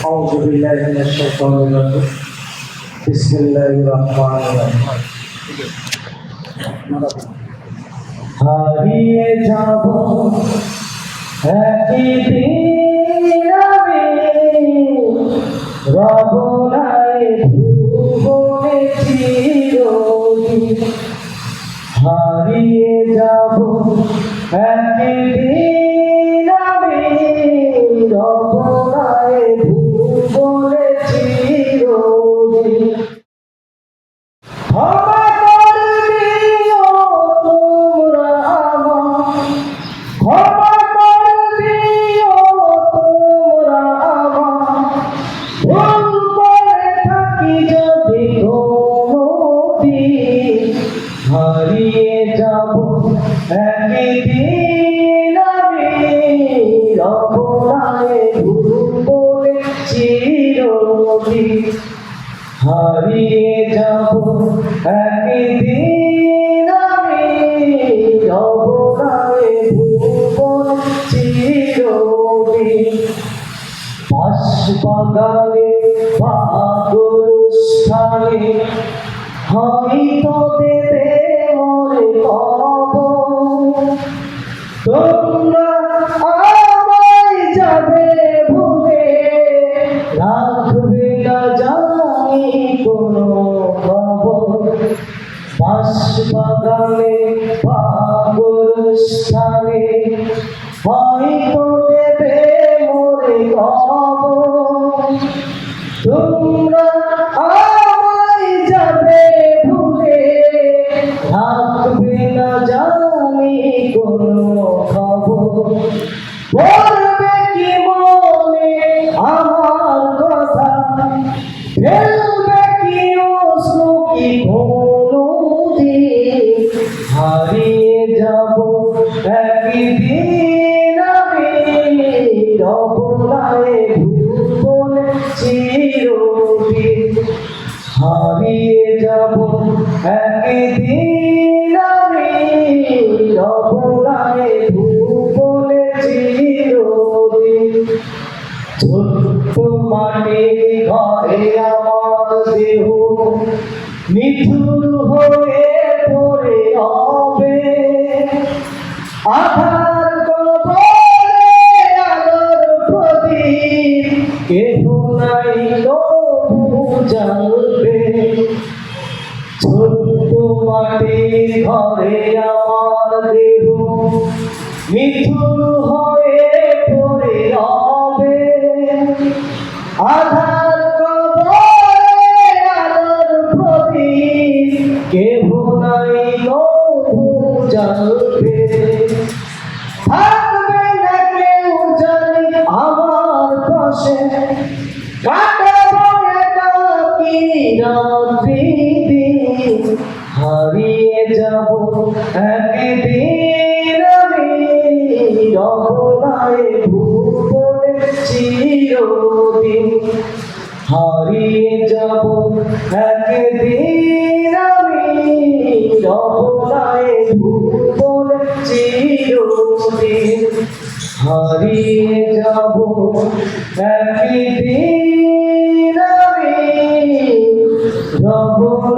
أعوذ بالله من الشيطان الرجيم بسم الله الرحمن الرحيم হারিয়ে যাব একদিন আমি রবনায় ভুবনে চিরদিন হারিয়ে যাব একদিন আমি রবনায় ভুবনে যাব। একদিন আমি রবনায় ভুবনে চিরদিন হারিয়ে যাব। একদিন আমি রবনায় ভুবন চিরদিন বাসবাগানে বা গরুস্থানে হয়তো দেবে তোমরা যাবে ভুলে। রাখবে না জানি কোনো খবর। বাসবাগানে পাগলস্থানে হয়তো দেবে মোরে খবর রাখবে না জানি কোনো খবর। কি মনে আমার কথা? ফেলবে কি অশ্রু কি কোনো হারিয়ে যাব একদিন আমি রবনায় ভুবনে হারিয়ে যাব একদিন মাটি ঘরে আমার দেহ নিথুর হয়ে পড়ে হবে। আধার কবরে আলোর প্রদীপ, কেহ নাই জ্বলবে। ছোট্ট মাটির ঘরে আমার দেহ হয়ে আধার কবরে আলোর কেহ নাই জ্বলবে। থাকবে না কেউ জানি আমার পাশে। হারিয়ে যাব একদিন আমি। ভুবনে যদি হারিয়ে যাব। একদিন আমি রহনায় ভুবন চিরদিন হারিয়ে যাব। একদিন আমি রহনায়